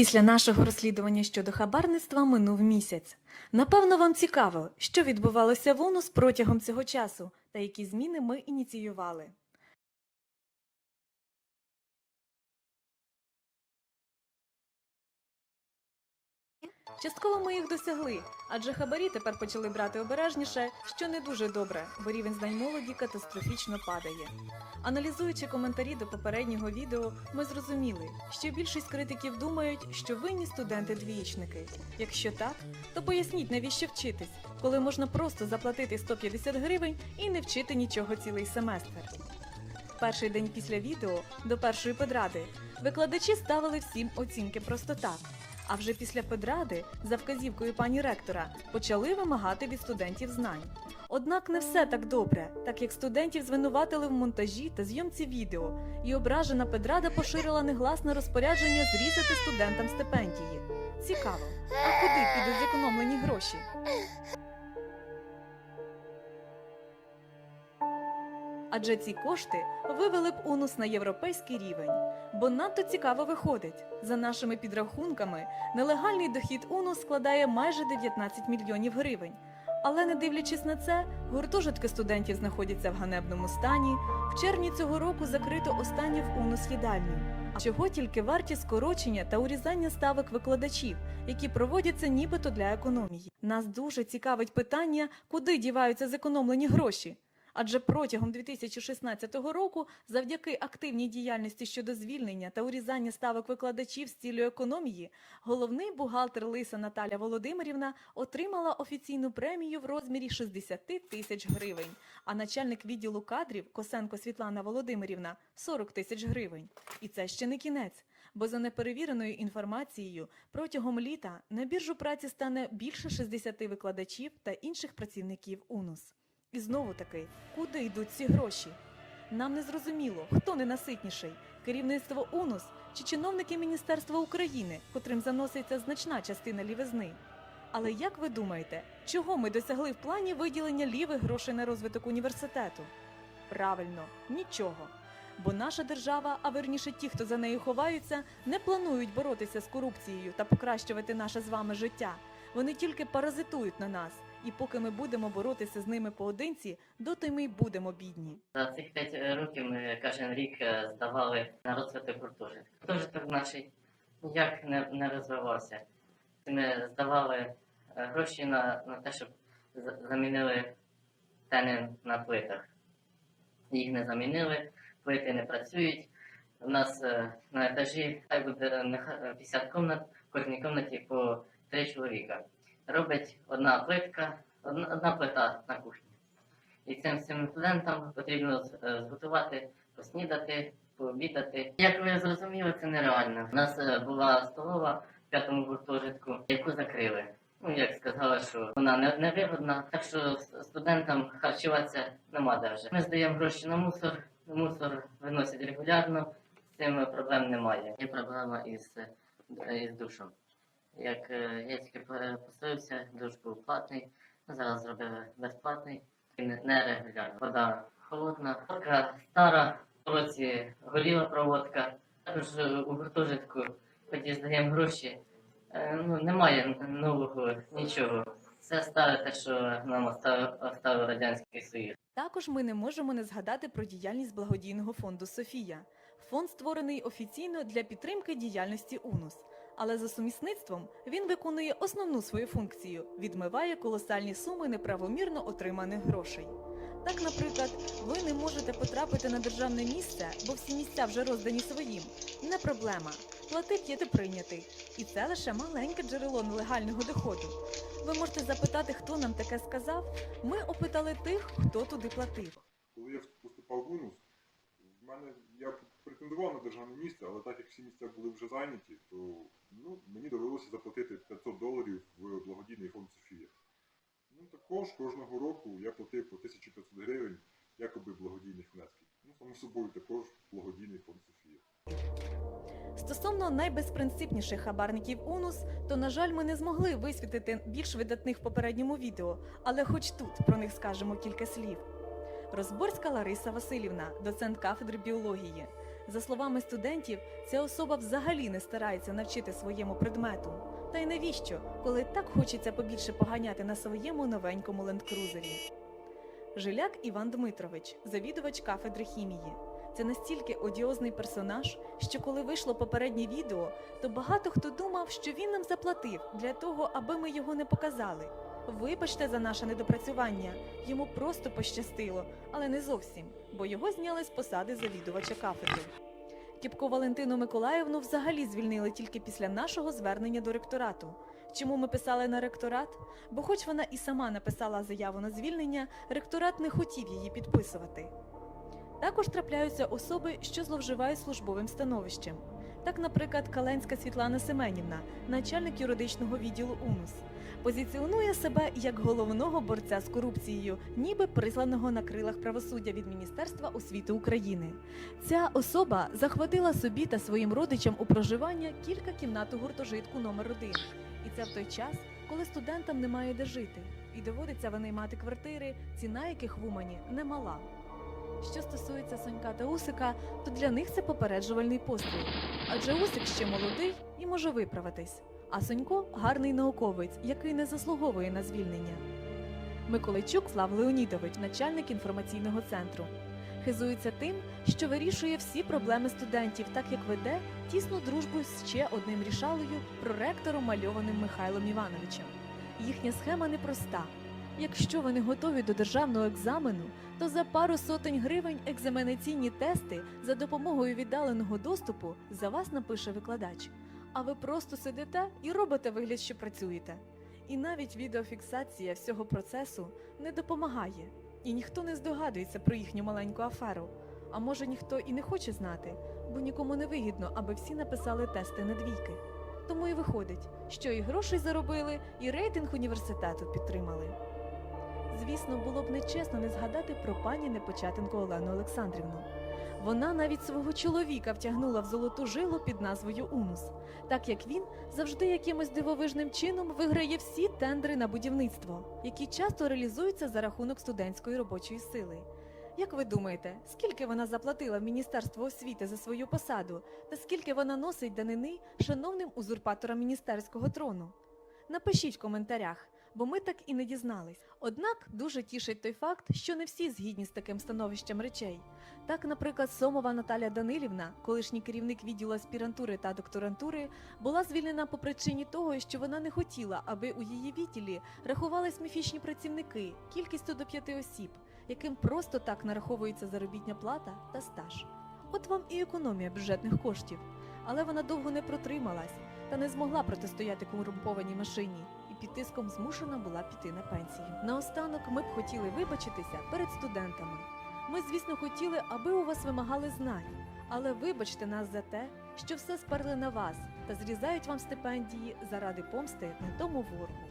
Після нашого розслідування щодо хабарництва минув місяць. Напевно, вам цікаво, що відбувалося в ОНУС протягом цього часу та які зміни ми ініціювали. Частково ми їх досягли, адже хабарі тепер почали брати обережніше, що не дуже добре, бо рівень знань молоді катастрофічно падає. Аналізуючи коментарі до попереднього відео, ми зрозуміли, що більшість критиків думають, що винні студенти-двієчники. Якщо так, то поясніть, навіщо вчитись, коли можна просто заплатити 150 гривень і не вчити нічого цілий семестр. Перший день після відео до першої педради викладачі ставили всім оцінки просто так. А вже після педради, за вказівкою пані ректора, почали вимагати від студентів знань. Однак не все так добре, так як студентів звинуватили в монтажі та зйомці відео, і ображена педрада поширила негласне розпорядження зрізати студентам стипендії. Цікаво, а куди підуть зекономлені гроші? Адже ці кошти вивели б УНУС на європейський рівень. Бо надто цікаво виходить. За нашими підрахунками, нелегальний дохід УНУС складає майже 19 мільйонів гривень. Але не дивлячись на це, гуртожитки студентів знаходяться в ганебному стані. В червні цього року закрито останню в УНУС їдальню. Чого тільки варті скорочення та урізання ставок викладачів, які проводяться нібито для економії. Нас дуже цікавить питання, куди діваються зекономлені гроші. Адже протягом 2016 року, завдяки активній діяльності щодо звільнення та урізання ставок викладачів з цілею економії, головний бухгалтер Лиса Наталя Володимирівна отримала офіційну премію в розмірі 60 тисяч гривень, а начальник відділу кадрів Косенко Світлана Володимирівна 40 тисяч гривень. І це ще не кінець. Бо за неперевіреною інформацією, протягом літа на біржу праці стане більше 60 викладачів та інших працівників УНУС. І знову таки, куди йдуть ці гроші? Нам не зрозуміло, хто ненаситніший керівництво УНУС чи чиновники Міністерства України, котрим заноситься значна частина лівизни. Але як ви думаєте, чого ми досягли в плані виділення лівих грошей на розвиток університету? Правильно, нічого. Бо наша держава, а верніше ті, хто за нею ховаються, не планують боротися з корупцією та покращувати наше з вами життя. Вони тільки паразитують на нас. І поки ми будемо боротися з ними поодинці, доти ми й будемо бідні. За цих 5 років ми кожен рік е, здавали на розвиток гуртожитку. Гуртожиток наш ніяк не, не розвивався. Ми здавали е, гроші на, на те, щоб замінили тени на плитах. Їх не замінили, плити не працюють. У нас е, на етажі хай буде нехай 50 комнат, в кожній кімнаті по 3 чоловіка. Робить одна плитка, одна, одна плита на кухні. І цим всім студентам потрібно е, зготувати, поснідати, пообідати. Як ви зрозуміли, це нереально. У нас е, була столова в п'ятому гуртожитку, яку закрили. Ну, як сказали, що вона не, невигодна, так що студентам харчуватися нема де вже. Ми здаємо гроші на мусор, мусор виносять регулярно, з цим проблем немає. Є проблема із, е, із душом. Як е, я тільки по- поселився, душ був платний, зараз зробили безплатний не- нерегулярно. Вода холодна, водка стара, в році горіла проводка. Також е, у гуртожитку, тоді здаємо гроші, е, ну, немає нового нічого. Все старе те, що нам оставив Радянський Союз. Також ми не можемо не згадати про діяльність благодійного фонду Софія. Фонд створений офіційно для підтримки діяльності УНУС, але за сумісництвом він виконує основну свою функцію відмиває колосальні суми неправомірно отриманих грошей. Так, наприклад, ви не можете потрапити на державне місце, бо всі місця вже роздані своїм. Не проблема. Платить є ти прийнятий. І це лише маленьке джерело нелегального доходу. Ви можете запитати, хто нам таке сказав. Ми опитали тих, хто туди платив. Коли я поступав в УНУС, в мене претендував на державне місце, але так як всі місця були вже зайняті, то ну, мені довелося заплатити 500 доларів в благодійний фонд Софія. Ну також кожного року я платив по 1500 гривень, якоби благодійних внесків. Ну, само собою, також благодійний фонд Софія. Стосовно найбезпринципніших хабарників УНУС, то, на жаль, ми не змогли висвітлити більш видатних в попередньому відео, але хоч тут про них скажемо кілька слів. Розборська Лариса Васильівна, доцент кафедри біології. За словами студентів, ця особа взагалі не старається навчити своєму предмету. Та й навіщо, коли так хочеться побільше поганяти на своєму новенькому лендкрузері? Жиляк Іван Дмитрович, завідувач кафедри хімії. Це настільки одіозний персонаж, що коли вийшло попереднє відео, то багато хто думав, що він нам заплатив для того, аби ми його не показали. Вибачте за наше недопрацювання, йому просто пощастило, але не зовсім, бо його зняли з посади завідувача кафедри. Кіпко Валентину Миколаївну взагалі звільнили тільки після нашого звернення до ректорату. Чому ми писали на ректорат? Бо, хоч вона і сама написала заяву на звільнення, ректорат не хотів її підписувати. Також трапляються особи, що зловживають службовим становищем. Так, наприклад, Каленська Світлана Семенівна, начальник юридичного відділу УНУС, позиціонує себе як головного борця з корупцією, ніби присланого на крилах правосуддя від Міністерства освіти України. Ця особа захватила собі та своїм родичам у проживання кілька кімнат у гуртожитку номер 1 І це в той час, коли студентам немає де жити, і доводиться винаймати квартири, ціна яких в Умані немала. Що стосується Сонька та Усика, то для них це попереджувальний постріл. Адже Усик ще молодий і може виправитись, а Сонько гарний науковець, який не заслуговує на звільнення. Миколайчук Слав Леонідович, начальник інформаційного центру. Хизується тим, що вирішує всі проблеми студентів, так як веде тісну дружбу з ще одним рішалою проректором мальованим Михайлом Івановичем. Їхня схема непроста. Якщо ви не готові до державного екзамену, то за пару сотень гривень екзаменаційні тести за допомогою віддаленого доступу за вас напише викладач. А ви просто сидите і робите вигляд, що працюєте. І навіть відеофіксація всього процесу не допомагає, і ніхто не здогадується про їхню маленьку аферу. А може ніхто і не хоче знати, бо нікому не вигідно, аби всі написали тести на двійки. Тому і виходить, що і грошей заробили, і рейтинг університету підтримали. Звісно, було б нечесно не згадати про пані Непочатенко Олену Олександрівну. Вона навіть свого чоловіка втягнула в золоту жилу під назвою Унус, так як він завжди якимось дивовижним чином виграє всі тендери на будівництво, які часто реалізуються за рахунок студентської робочої сили. Як ви думаєте, скільки вона заплатила в Міністерство освіти за свою посаду, та скільки вона носить данини шановним узурпаторам міністерського трону? Напишіть в коментарях, бо ми так і не дізнались. Однак дуже тішить той факт, що не всі згідні з таким становищем речей. Так, наприклад, Сомова Наталя Данилівна, колишній керівник відділу аспірантури та докторантури, була звільнена по причині того, що вона не хотіла, аби у її відділі рахувались міфічні працівники кількістю до п'яти осіб, яким просто так нараховується заробітня плата та стаж. От вам і економія бюджетних коштів. Але вона довго не протрималась та не змогла протистояти корумпованій машині під тиском змушена була піти на пенсію. Наостанок ми б хотіли вибачитися перед студентами. Ми, звісно, хотіли, аби у вас вимагали знань, але вибачте нас за те, що все сперли на вас та зрізають вам стипендії заради помсти на тому ворогу.